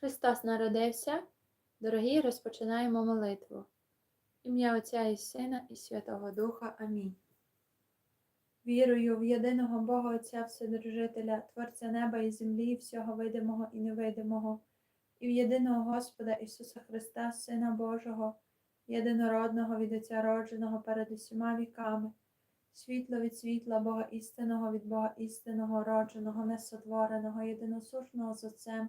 Христос народився. Дорогі, розпочинаємо молитву. Ім'я Отця і Сина і Святого Духа. Амінь. Вірую в єдиного Бога Отця Вседержителя, Творця неба і землі, всього видимого і невидимого, і в єдиного Господа Ісуса Христа, Сина Божого, єдинородного від Отця родженого перед усіма віками, світло від світла Бога істинного від Бога істинного, родженого, несотвореного, єдиносушного з Отцем,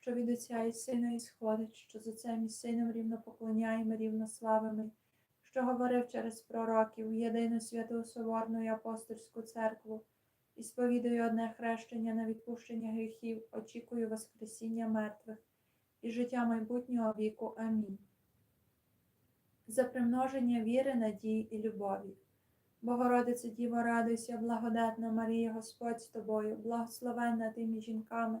що від Отця і Сина ісходить, що з Отцем і Сином рівно поклоняємо, рівно славимо, що говорив через пророків, єдину святу Соборну і апостольську церкву, і сповідую одне хрещення на відпущення гріхів, очікую Воскресіння мертвих і життя майбутнього віку. Амінь. За примноження віри, надії і любові. Богородице Діво, радуйся, благодатна Марія, Господь з тобою, благословенна ти між жінками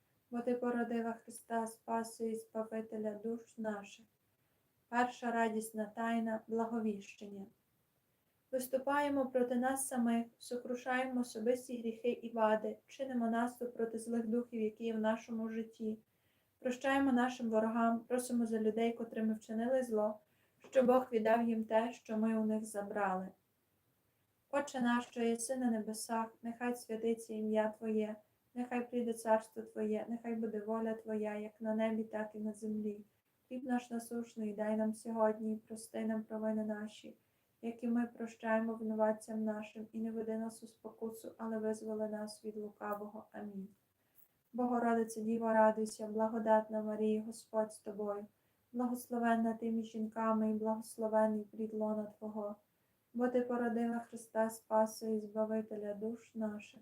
бо ти породила Христа Спасу і Збавителя душ наших. Перша радісна тайна благовіщення. Виступаємо проти нас самих, сокрушаємо особисті гріхи і вади, чинимо наступ проти злих духів, які є в нашому житті. Прощаємо нашим ворогам, просимо за людей, котрими вчинили зло, що Бог віддав їм те, що ми у них забрали. Отче наш, що єси на небесах, нехай святиться ім'я Твоє. Нехай прийде царство Твоє, нехай буде воля Твоя, як на небі, так і на землі. Хліб наш насушний, дай нам сьогодні, і прости нам провини наші, які ми прощаємо винуватцям нашим, і не веди нас у спокусу, але визволи нас від лукавого. Амінь. Богородице, Діво, радуйся, благодатна Марія, Господь з тобою, благословенна ти між жінками і благословений плід лона Твого, бо ти породила Христа Спаса і Збавителя душ наших.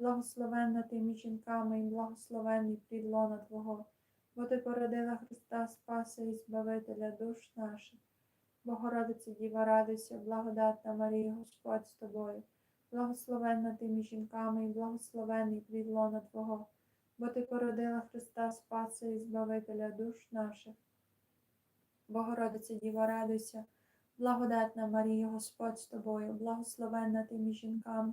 благословенна ти між жінками і благословенний плід лона Твого, бо ти породила Христа Спаса і Збавителя душ наших. Богородице Діва, радуйся, благодатна Марія, Господь з тобою, благословенна ти між жінками і благословенний плід лона Твого, бо ти породила Христа Спаса і Збавителя душ наших. Богородице Діва, радуйся, благодатна Марія, Господь з тобою, благословенна ти між жінками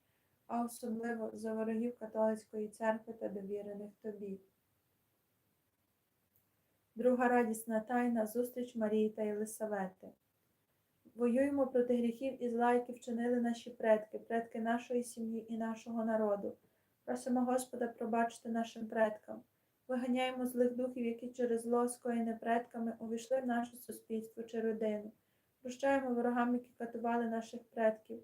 а особливо за ворогів католицької церкви та довірених Тобі. Друга радісна тайна зустріч Марії та Єлисавети. Воюємо проти гріхів і зла, які вчинили наші предки, предки нашої сім'ї і нашого народу. Просимо Господа пробачити нашим предкам. Виганяємо злих духів, які через зло, скоєне предками, увійшли в наше суспільство чи родину. Прощаємо ворогам, які катували наших предків.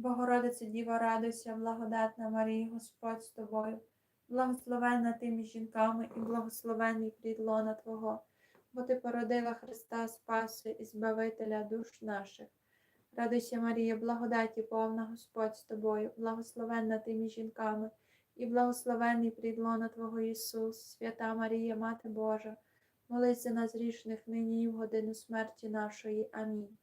Богородице Діва, радуйся, благодатна Марія, Господь з тобою, благословенна ти між жінками і благословенний плід лона Твого, бо ти породила Христа Спаси і Збавителя душ наших. Радуйся, Марія, благодаті повна Господь з тобою, благословенна ти між жінками, і благословенний плід лона Твого Ісус, свята Марія, Мати Божа, молись за нас грішних нині і в годину смерті нашої. Амінь.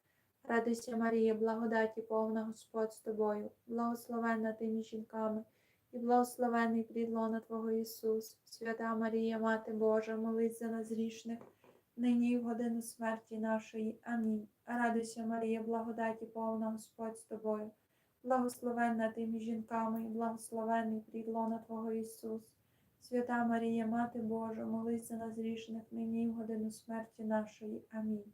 Радуйся, Марія, благодаті повна Господь з тобою, благословенна ти між жінками, і благословений плід лона Твого Ісус, свята Марія, Мати Божа, молись за нас грішних, нині і в годину смерті нашої. Амінь. Радуйся, Марія, благодаті повна Господь з тобою, благословенна ти між жінками, і благословений плід лона Твого Ісус, свята Марія, Мати Божа, молись за нас грішних, нині і в годину смерті нашої. Амінь.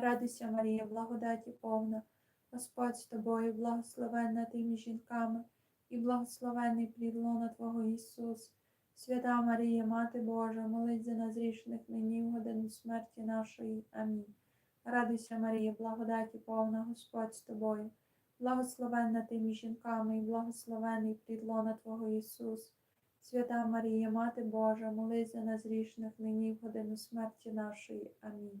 Радуйся, Марія, благодаті повна, Господь з тобою, благословенна ти між жінками, і благословений плід лона Твого Ісус. Свята Марія, Мати Божа, молись за нас грішних нині в годину смерті нашої. Амінь. Радуйся, Марія, благодаті повна, Господь з тобою, благословенна ти між жінками, і благословений плід лона Твого Ісус. Свята Марія, Мати Божа, молись за нас грішних нині в годину смерті нашої. Амінь.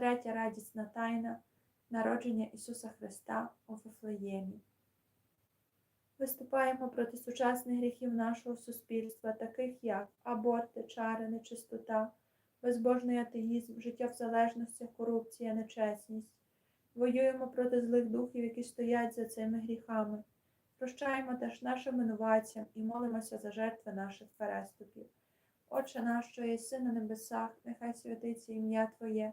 Третя радісна тайна народження Ісуса Христа у Вифлеємі. Виступаємо проти сучасних гріхів нашого суспільства, таких як аборти, чари, нечистота, безбожний атеїзм, життя в залежностях, корупція, нечесність. Воюємо проти злих духів, які стоять за цими гріхами. Прощаємо теж нашим винуватцям і молимося за жертви наших переступів. Отче наш, що єси на небесах, нехай святиться ім'я Твоє.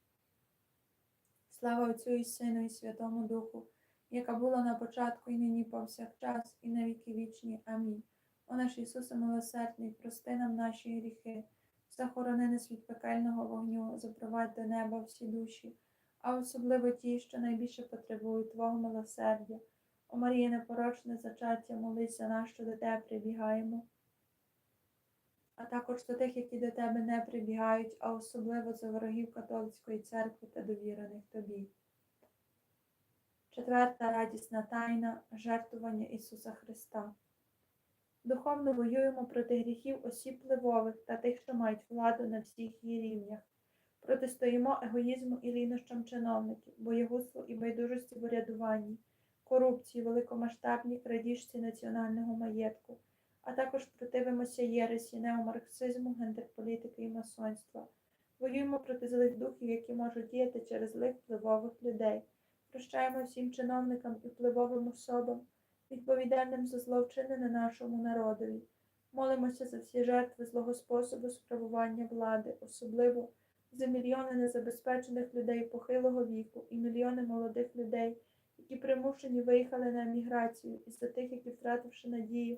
Слава Отцю і Сину і Святому Духу, яка була на початку і нині повсякчас, і на віки вічні. Амінь. О наш Ісусе милосердний, прости нам наші гріхи, захорони нас від пекельного вогню, запровадь до неба всі душі, а особливо ті, що найбільше потребують Твого милосердя. О Марія непорочне зачаття, молися нас, що до Тебе прибігаємо, а також до тих, які до Тебе не прибігають, а особливо за ворогів католицької церкви та довірених Тобі. Четверта радісна тайна жертвування Ісуса Христа. Духовно воюємо проти гріхів осіб впливових та тих, що мають владу на всіх її рівнях. Протистоїмо егоїзму і лінощам чиновників, боєгузлу і байдужості в урядуванні, корупції, великомасштабній крадіжці національного маєтку, а також противимося єресі, неомарксизму, гендерполітики і масонства. Воюємо проти злих духів, які можуть діяти через злих впливових людей. Прощаємо всім чиновникам і впливовим особам, відповідальним за зловчинене нашому народові. Молимося за всі жертви злого способу справування влади, особливо за мільйони незабезпечених людей похилого віку і мільйони молодих людей, які примушені виїхали на еміграцію, і за тих, які, втративши надію,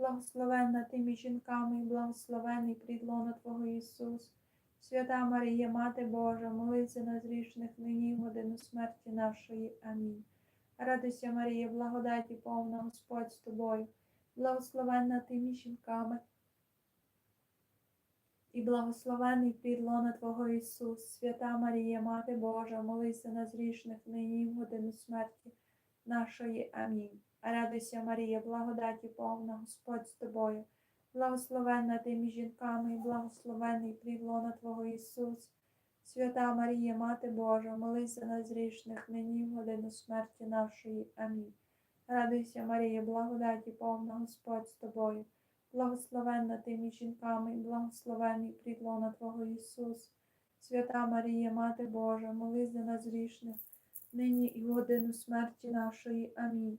благословенна ти між жінками, і благословений плід лона Твого Ісус. Свята Марія, Мати Божа, молись за нас грішних, нині в годину смерті нашої. Амінь. Радуйся, Марія, благодаті повна Господь з тобою, благословенна ти між жінками, і благословений плід лона Твого Ісус, свята Марія, Мати Божа, молись за нас грішних, нині в годину смерті нашої. Амінь. Радуйся, Марія, благодаті повна, Господь з тобою. Благословенна ти між жінками, і благословенний плід Твого Ісус. Свята Марія, Мати Божа, молись за нас грішних, нині в годину смерті нашої. Амінь. Радуйся, Марія, благодаті повна, Господь з тобою. Благословенна ти між жінками, і благословенний плід Твого Ісус. Свята Марія, Мати Божа, молись за нас грішних, нині і в годину смерті нашої. Амінь.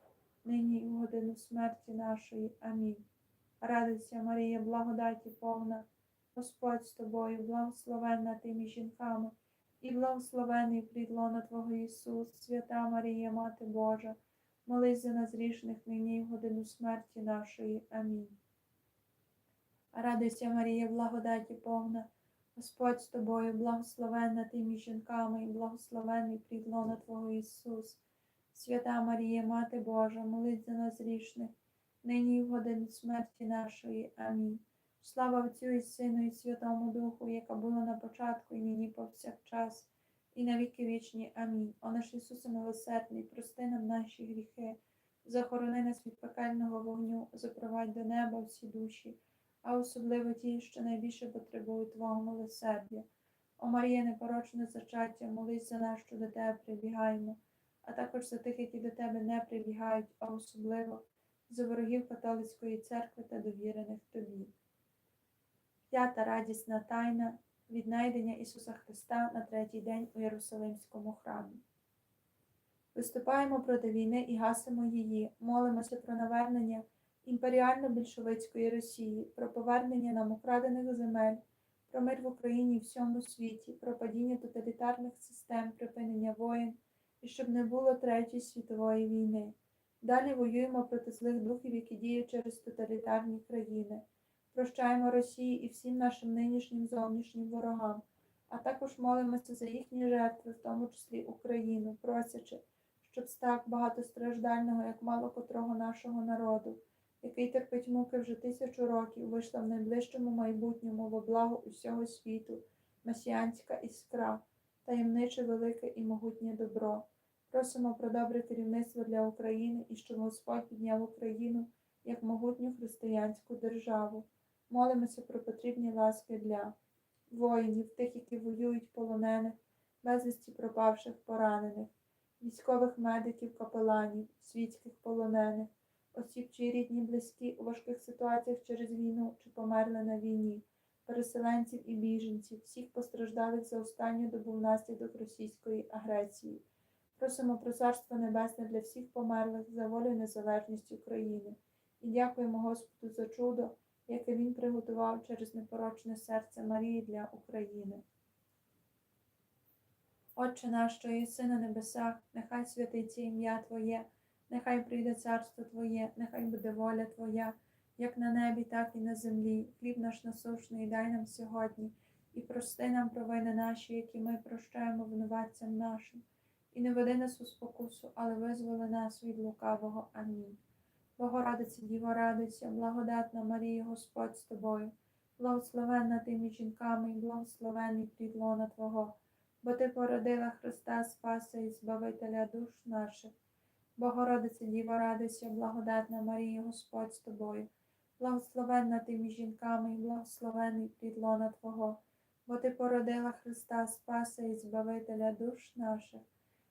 нині і в годину смерті нашої. Амінь. Радуйся, Марія, благодаті повна, Господь з тобою, благословенна ти між жінками, і благословений плід лона Твого Ісус, свята Марія, Мати Божа, молись за нас грішних нині і в годину смерті нашої. Амінь. Радуйся, Марія, благодаті повна, Господь з тобою, благословенна ти жінками, і благословений плід лона Твого Ісус. Свята Марія, Мати Божа, молись за нас грішних, нині і в годину смерті нашої. Амінь. Слава Отцю і Сину, і Святому Духу, яка була на початку, і нині повсякчас, і на віки вічні. Амінь. О наш Ісусе милосердний, прости нам наші гріхи, захорони нас від пекельного вогню, запровадь до неба всі душі, а особливо ті, що найбільше потребують Твого милосердя. О Марія, непорочне зачаття, молись за нас, що до Тебе прибігаємо, а також за тих, які до Тебе не прибігають, а особливо за ворогів католицької церкви та довірених Тобі. П'ята радісна тайна віднайдення Ісуса Христа на третій день у Єрусалимському храмі. Виступаємо проти війни і гасимо її, молимося про навернення імперіально-більшовицької Росії, про повернення нам украдених земель, про мир в Україні і всьому світі, про падіння тоталітарних систем, припинення воєн і щоб не було Третьої світової війни. Далі воюємо проти злих духів, які діють через тоталітарні країни. Прощаємо Росії і всім нашим нинішнім зовнішнім ворогам, а також молимося за їхні жертви, в тому числі Україну, просячи, щоб з так багатостраждального, як мало котрого нашого народу, який терпить муки вже тисячу років, вийшла в найближчому майбутньому во благо усього світу, месіанська іскра, таємниче велике і могутнє добро. Просимо про добре керівництво для України і щоб Господь підняв Україну як могутню християнську державу. Молимося про потрібні ласки для воїнів, тих, які воюють полонених, безвісті пропавших, поранених, військових медиків, капеланів, світських полонених, осіб, чиї рідні близькі у важких ситуаціях через війну чи померли на війні, переселенців і біженців, всіх постраждалих за останню добу внаслідок російської агресії. Просимо про царство небесне для всіх померлих за волю і незалежність України. І дякуємо Господу за чудо, яке Він приготував через непорочне серце Марії для України. Отче наш, що єси на небесах, нехай святиться ім'я Твоє, нехай прийде царство Твоє, нехай буде воля Твоя, як на небі, так і на землі. Хліб наш насушний дай нам сьогодні, і прости нам провини наші, які ми прощаємо винуватцям нашим. І не веди нас у спокусу, але визволи нас від лукавого. Амінь. Богородице, Діво, радуйся, благодатна Марія, Господь з тобою, благословенна ти між жінками і благословений плід Твого, бо Ти породила Христа Спаса і Збавителя душ наших. Богородице, Діво, радуйся, благодатна Марія, Господь з тобою, благословенна ти між жінками і благословений плід Твого, бо Ти породила Христа Спаса і Збавителя душ наших.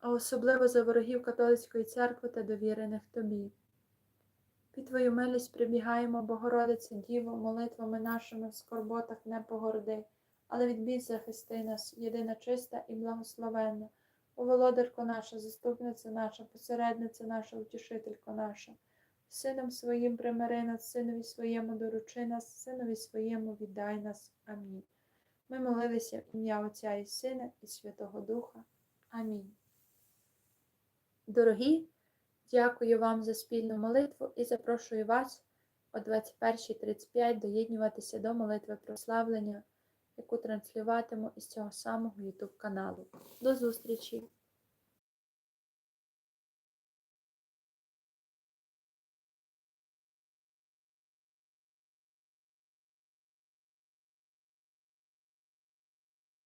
а особливо за ворогів католицької церкви та довірених Тобі. Під Твою милість прибігаємо, Богородице Діво, молитвами нашими в скорботах не погорди, але від бід захисти нас, єдина чиста і благословенна, о володарко наша, заступниця наша, посередниця наша, утішителько наша. Сином своїм примири нас, синові своєму доручи нас, синові своєму віддай нас. Амінь. Ми молилися в ім'я Отця і Сина, і Святого Духа. Амінь. Дорогі, дякую вам за спільну молитву і запрошую вас о 21.35 доєднюватися до молитви прославлення, яку транслюватиму із цього самого YouTube каналу. До зустрічі!